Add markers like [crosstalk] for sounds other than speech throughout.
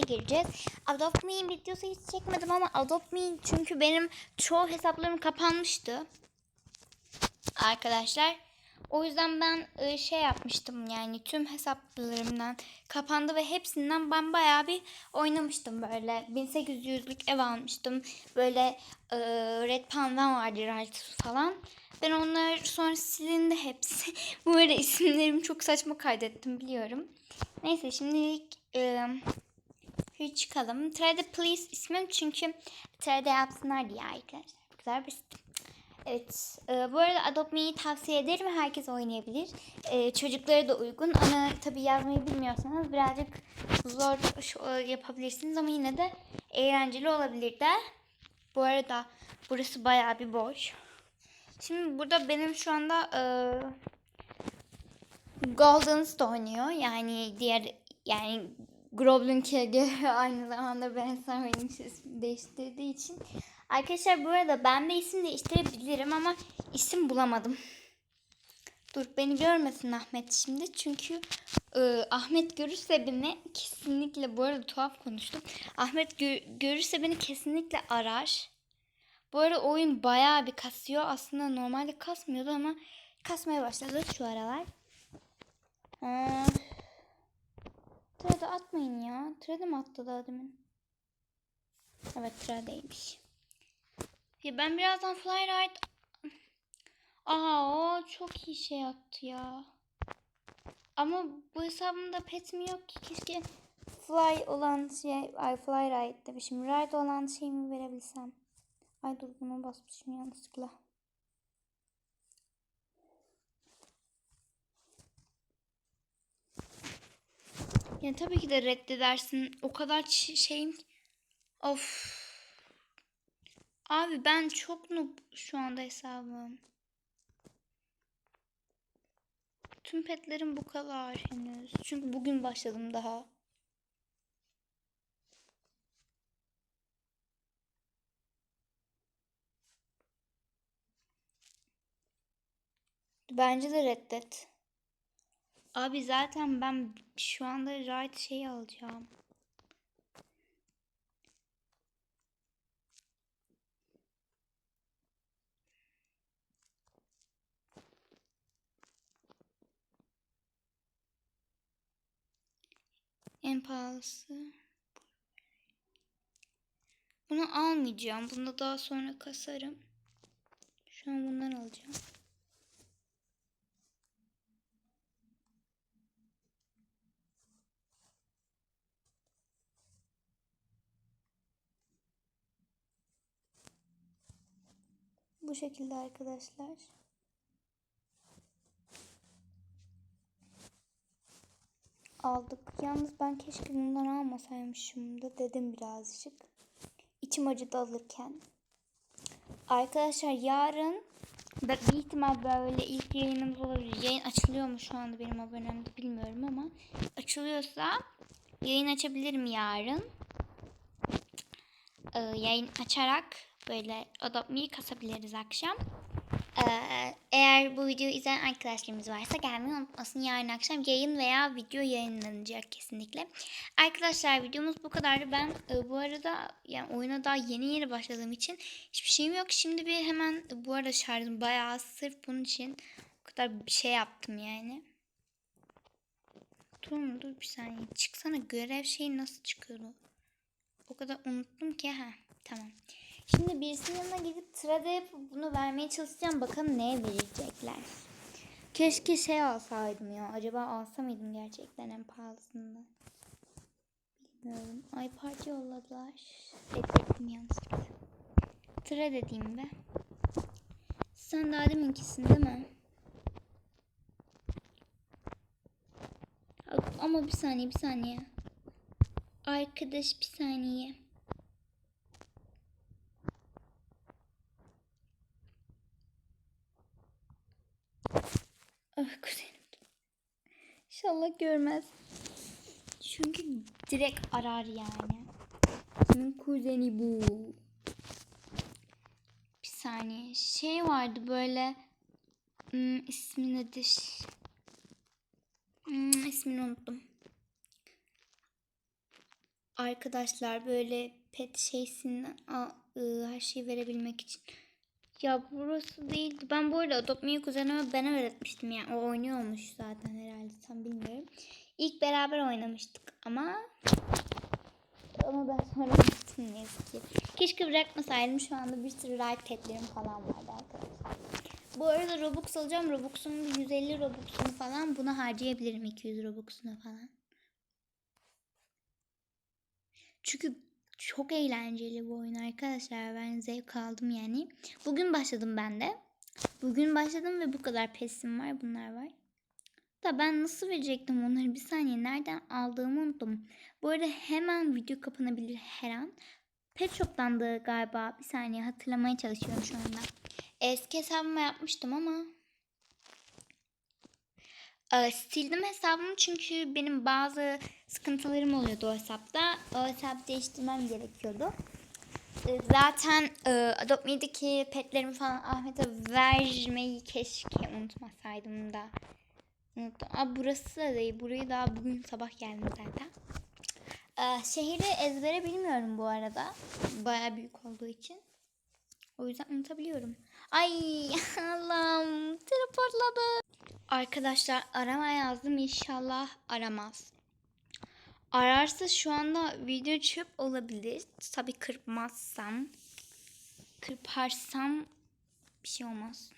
gireceğiz. Adopt Me videosu hiç çekmedim ama Adopt Me çünkü benim çoğu hesaplarım kapanmıştı. Arkadaşlar. O yüzden ben e, şey yapmıştım yani tüm hesaplarımdan kapandı ve hepsinden ben bayağı bir oynamıştım böyle. 1800'lük ev almıştım. Böyle e, Red Panda vardı Right falan. Ben onlar sonra silindi hepsi. [laughs] Bu arada isimlerimi çok saçma kaydettim biliyorum. Neyse şimdilik e, bir çıkalım. Trade Please ismim çünkü trade yapsınlar diye arkadaşlar. Bu kadar basit. Evet. e, bu arada Adopt Me'yi tavsiye ederim. Herkes oynayabilir. E, çocuklara da uygun ama tabii yazmayı bilmiyorsanız birazcık zor e, yapabilirsiniz ama yine de eğlenceli olabilir de. Bu arada burası bayağı bir boş. Şimdi burada benim şu anda e, Golden oynuyor. Yani diğer yani Goblin Kill'e [laughs] aynı zamanda Ben Sarmay'ın ismini değiştirdiği için. Arkadaşlar bu arada ben de isim değiştirebilirim ama isim bulamadım. Dur beni görmesin Ahmet şimdi çünkü e, Ahmet görürse beni kesinlikle bu arada tuhaf konuştum. Ahmet gö- görürse beni kesinlikle arar. Bu arada oyun bayağı bir kasıyor. Aslında normalde kasmıyordu ama kasmaya başladı şu aralar. Aa, Trade atmayın ya. Trade mi attı daha demin? Evet trade'ymiş. Ya ben birazdan Flyride... Aa o çok iyi şey yaptı ya. Ama bu hesabımda petim yok ki. Keşke Fly olan şey... Ay Flyride demişim. Ride olan şeyimi verebilsem. Ay dur bunu basmışım yanlışlıkla. Ya tabii ki de reddedersin. O kadar şeyim... Of. Abi ben çok noob şu anda hesabım. Tüm petlerim bu kadar henüz. Çünkü bugün başladım daha. Bence de reddet. Abi zaten ben şu anda right şey alacağım. En pahalısı. Bunu almayacağım. Bunu da daha sonra kasarım. Şu an bundan alacağım. Bu şekilde arkadaşlar. Aldık. Yalnız ben keşke bundan almasaymışım da dedim birazcık. İçim acıdı alırken. Arkadaşlar yarın da bir ihtimal böyle ilk yayınımız olabilir. Yayın açılıyor mu şu anda benim abonemde bilmiyorum ama açılıyorsa yayın açabilirim yarın. Ee, yayın açarak böyle Adopt kasabiliriz akşam. Ee, eğer bu videoyu izleyen arkadaşlarımız varsa gelmeyi unutmasın. Yarın akşam yayın veya video yayınlanacak kesinlikle. Arkadaşlar videomuz bu kadardı. Ben e, bu arada yani oyuna daha yeni yeni başladığım için hiçbir şeyim yok. Şimdi bir hemen bu arada şarjım bayağı sırf bunun için bu kadar bir şey yaptım yani. Dur dur bir saniye. Çıksana görev şeyi nasıl çıkıyordu? O kadar unuttum ki ha tamam. Şimdi birisinin yanına gidip trade yapıp bunu vermeye çalışacağım. Bakalım neye verecekler. Keşke şey alsaydım ya. Acaba alsa mıydım gerçekten en pahalısından? Bilmiyorum. Ay parça yolladılar. Reddettim yanlışlıkla. Trade edeyim be. Sen daha deminkisin değil mi? Ama bir saniye bir saniye. Arkadaş bir saniye. Kuzenim. İnşallah görmez. Çünkü direkt arar yani. Kimin kuzeni bu? Bir saniye. Şey vardı böyle. Hmm, ismi nedir? Hmm, ismini unuttum. Arkadaşlar böyle pet şeysinden a- ı, her şeyi verebilmek için. Ya burası değildi. Ben bu arada Adopt Me kuzenime ben öğretmiştim yani. O oynuyormuş zaten herhalde tam bilmiyorum. İlk beraber oynamıştık ama ama ben [laughs] sonra bıraktım ne yazık ki. Keşke bırakmasaydım şu anda bir sürü like petlerim falan vardı arkadaşlar. Bu arada Robux alacağım. Robux'un bir 150 Robux'unu falan buna harcayabilirim 200 Robux'unu falan. Çünkü çok eğlenceli bu oyun arkadaşlar. Ben zevk aldım yani. Bugün başladım ben de. Bugün başladım ve bu kadar pesim var. Bunlar var. Da ben nasıl verecektim onları bir saniye nereden aldığımı unuttum. Bu arada hemen video kapanabilir her an. Pet Shop'tan da galiba bir saniye hatırlamaya çalışıyorum şu anda. Eski hesabıma yapmıştım ama ee, sildim hesabımı çünkü benim bazı sıkıntılarım oluyordu o hesapta. O hesabı değiştirmem gerekiyordu. Ee, zaten e, Adopt Me'deki petlerimi falan Ahmet'e vermeyi keşke unutmasaydım da. Unuttum. Aa, burası da değil. Burayı daha bugün sabah geldim zaten. Ee, şehri ezbere bilmiyorum bu arada. Baya büyük olduğu için. O yüzden unutabiliyorum. Ay [laughs] Allah'ım teleportladı. Arkadaşlar arama yazdım inşallah aramaz. Ararsa şu anda video çöp olabilir. Tabii kırpmazsam. Kırparsam bir şey olmaz.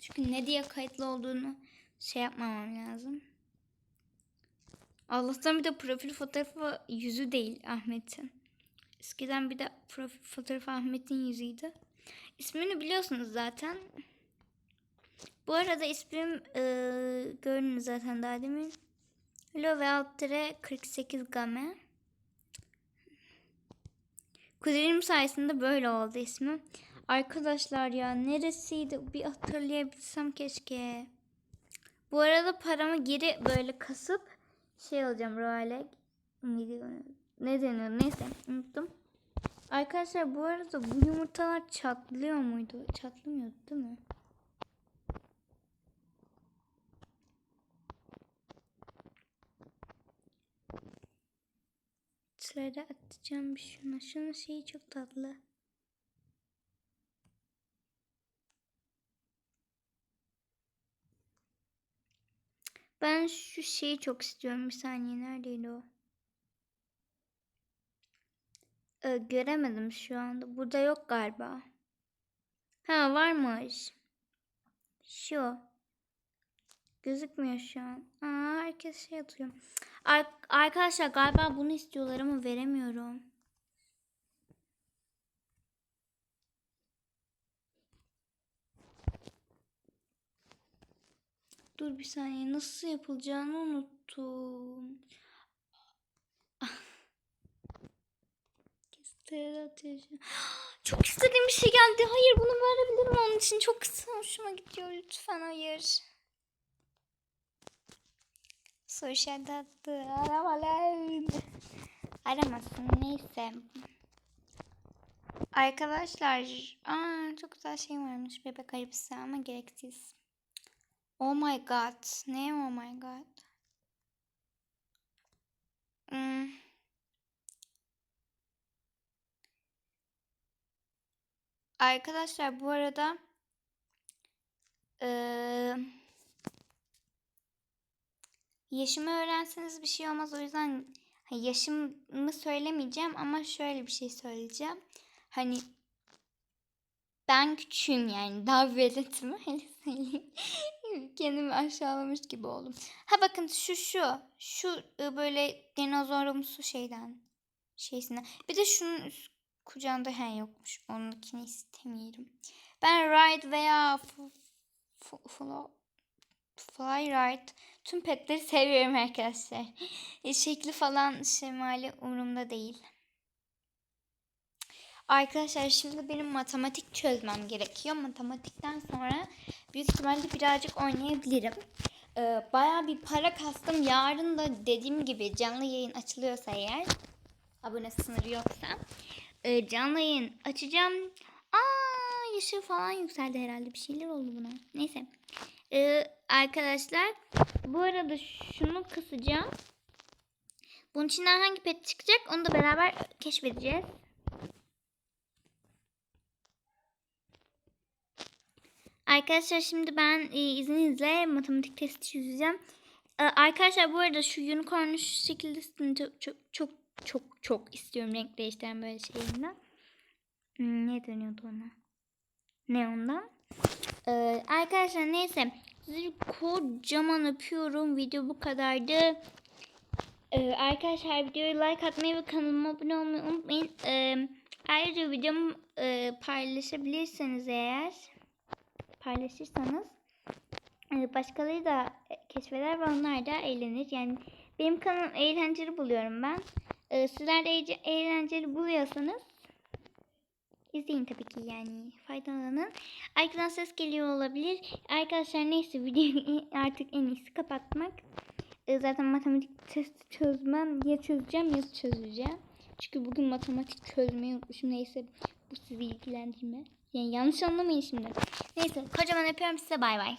Çünkü ne diye kayıtlı olduğunu şey yapmamam lazım. Allah'tan bir de profil fotoğrafı yüzü değil Ahmet'in. Eskiden bir de profil fotoğrafı Ahmet'in yüzüydü. İsmini biliyorsunuz zaten. Bu arada ismim e, gördünüz zaten daha demin. Lo ve altere 48 game. Kuzenim sayesinde böyle oldu ismim. Arkadaşlar ya neresiydi bir hatırlayabilsem keşke. Bu arada paramı geri böyle kasıp şey alacağım royale. Ne deniyor neyse unuttum. Arkadaşlar bu arada bu yumurtalar çatlıyor muydu? Çatlamıyordu değil mi? Sırada atacağım bir şuna. Şunun şeyi çok tatlı. Ben şu şeyi çok istiyorum. Bir saniye neredeydi o? Ee, göremedim şu anda. Burada yok galiba. Ha varmış. Şu. Gözükmüyor şu an. Aa, herkes şey atıyor. Ar arkadaşlar galiba bunu istiyorlar ama veremiyorum. Dur bir saniye nasıl yapılacağını unuttum. [gasps] Çok istediğim bir şey geldi. Hayır bunu verebilirim onun için. Çok kısa hoşuma gidiyor. Lütfen hayır. Sosyal attı. Aramalar. Aramasın neyse. Arkadaşlar. Aa, çok güzel şey varmış. Bebek elbise ama gereksiz. Oh my god. Ne oh my god? Hmm. Arkadaşlar bu arada eee yaşımı öğrenseniz bir şey olmaz. O yüzden hani yaşımı söylemeyeceğim ama şöyle bir şey söyleyeceğim. Hani ben küçüğüm yani daha veletimi [laughs] öyle söyleyeyim. Kendimi aşağılamış gibi oldum. Ha bakın şu şu. Şu ı, böyle dinozorumsu şeyden. Şeysinden. Bir de şunun kucağında he yokmuş. Onunkini istemiyorum. Ben ride veya fly ride tüm petleri seviyorum arkadaşlar. [laughs] E, şekli falan şemali umurumda değil. Arkadaşlar şimdi benim matematik çözmem gerekiyor. Matematikten sonra büyük ihtimalle birazcık oynayabilirim. Ee, Baya bir para kastım. Yarın da dediğim gibi canlı yayın açılıyorsa eğer abone sınırı yoksa e, canlı yayın açacağım. Aa yaşı falan yükseldi herhalde. Bir şeyler oldu buna. Neyse. Ee, arkadaşlar bu arada şunu kısacağım. Bunun içinden hangi pet çıkacak onu da beraber keşfedeceğiz. Arkadaşlar şimdi ben e, izninizle matematik testi çözeceğim. E, arkadaşlar bu arada şu unicorn'u şu şekilde çok çok çok çok, çok istiyorum renk değiştiren böyle şeyinden. Hmm, ne dönüyordu ona? Ne ondan? Ee, arkadaşlar neyse sizi kocaman öpüyorum. Video bu kadardı. Ee, arkadaşlar videoya like atmayı ve kanalıma abone olmayı unutmayın. Ee, ayrıca videomu e, paylaşabilirseniz eğer paylaşırsanız e, başkaları da keşfeder ve onlar da eğlenir. Yani benim kanalım eğlenceli buluyorum ben. Ee, sizler de eğlenceli buluyorsanız izleyin tabii ki yani faydalanın. Arkadan ses geliyor olabilir. Arkadaşlar neyse videoyu artık en iyisi kapatmak. Ee, zaten matematik testi çözmem. Ya çözeceğim ya çözeceğim. Çünkü bugün matematik çözmeyi unutmuşum. Neyse bu sizi ilgilendirmez. Yani yanlış anlamayın şimdi. Neyse kocaman öpüyorum size bay bay.